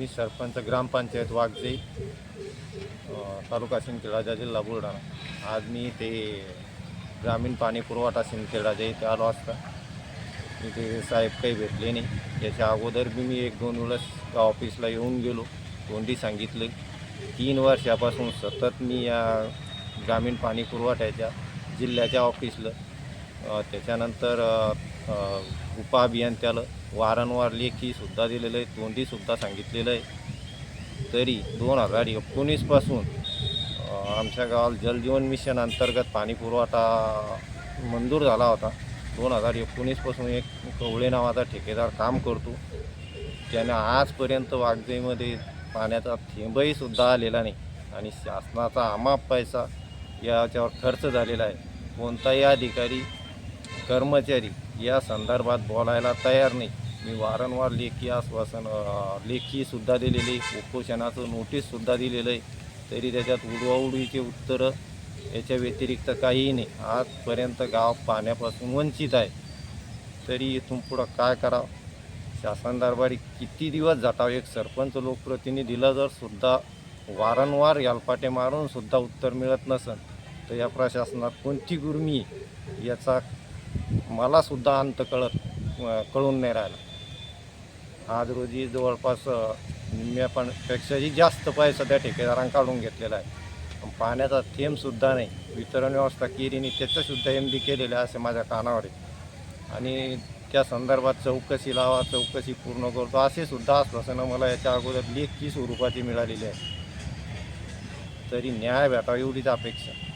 मी सरपंच ग्रामपंचायत वाघजाई तालुका सिंदखेडराजा जिल्हा बुलढाणा. आज मी ते ग्रामीण पाणी पुरवठा सिंदखेडराजा इथे आलो असता इथे साहेब काही भेटले नाही. याच्या अगोदर बी मी एक दोन वेळेस त्या ऑफिसला येऊन गेलो तोंडी सांगितलं. तीन वर्षापासून सतत मी या ग्रामीण पाणी पुरवठ्याच्या जिल्ह्याच्या ऑफिसला त्याच्यानंतर अ, उपअभियंत्याला वारंवार लेखीसुद्धा दिलेलं आहे तोंडीसुद्धा सांगितलेलं आहे. तरी दोन हजार एकोणीसपासून आमच्या गावाला जलजीवन मिशन अंतर्गत पाणीपुरवठा मंजूर झाला होता. दोन हजार एकोणीसपासून एक कवळे नावाचा ठेकेदार काम करतो. त्याने आजपर्यंत वाघजाईमध्ये पाण्याचा थेंबही सुद्धा आलेला नाही आणि शासनाचा अमाप पैसा याच्यावर खर्च झालेला आहे. कोणताही अधिकारी कर्मचारी या संदर्भात बोलायला तयार नाही. मी वारंवार लेखी आश्वासन लेखीसुद्धा दिलेली उपोषणाचं नोटीससुद्धा दिलेलं आहे. तरी त्याच्यात उडवाउडीचे उत्तरं याच्या व्यतिरिक्त काहीही नाही. आजपर्यंत गाव पाण्यापासून वंचित आहे. तरी इथून पुढं काय करावं? शासन दरबारी किती दिवस जातावं? एक सरपंच लोकप्रतिनिधीला जर सुद्धा वारंवार यालपाटे मारून सुद्धा उत्तर मिळत नसेल तर या प्रशासनात कोणती गुर्मी याचा मलासुद्धा अंत कळत कळून नाही राहिला. आज रोजी जवळपास अं, जास्त पैसा त्या ठेकेदारांकडून घेतलेला आहे. पण पाण्याचा थेंबसुद्धा नाही. वितरण व्यवस्था केली त्याचंसुद्धा एम डी केलेलं आहे असे माझ्या कानावर आहे. आणि त्या संदर्भात चौकशी लावा चौकशी पूर्ण करतो असे सुद्धा आश्वासनं मला याच्या अगोदर लेखची स्वरूपाची मिळालेली आहे. तरी न्याय भेटावा एवढीच अपेक्षा.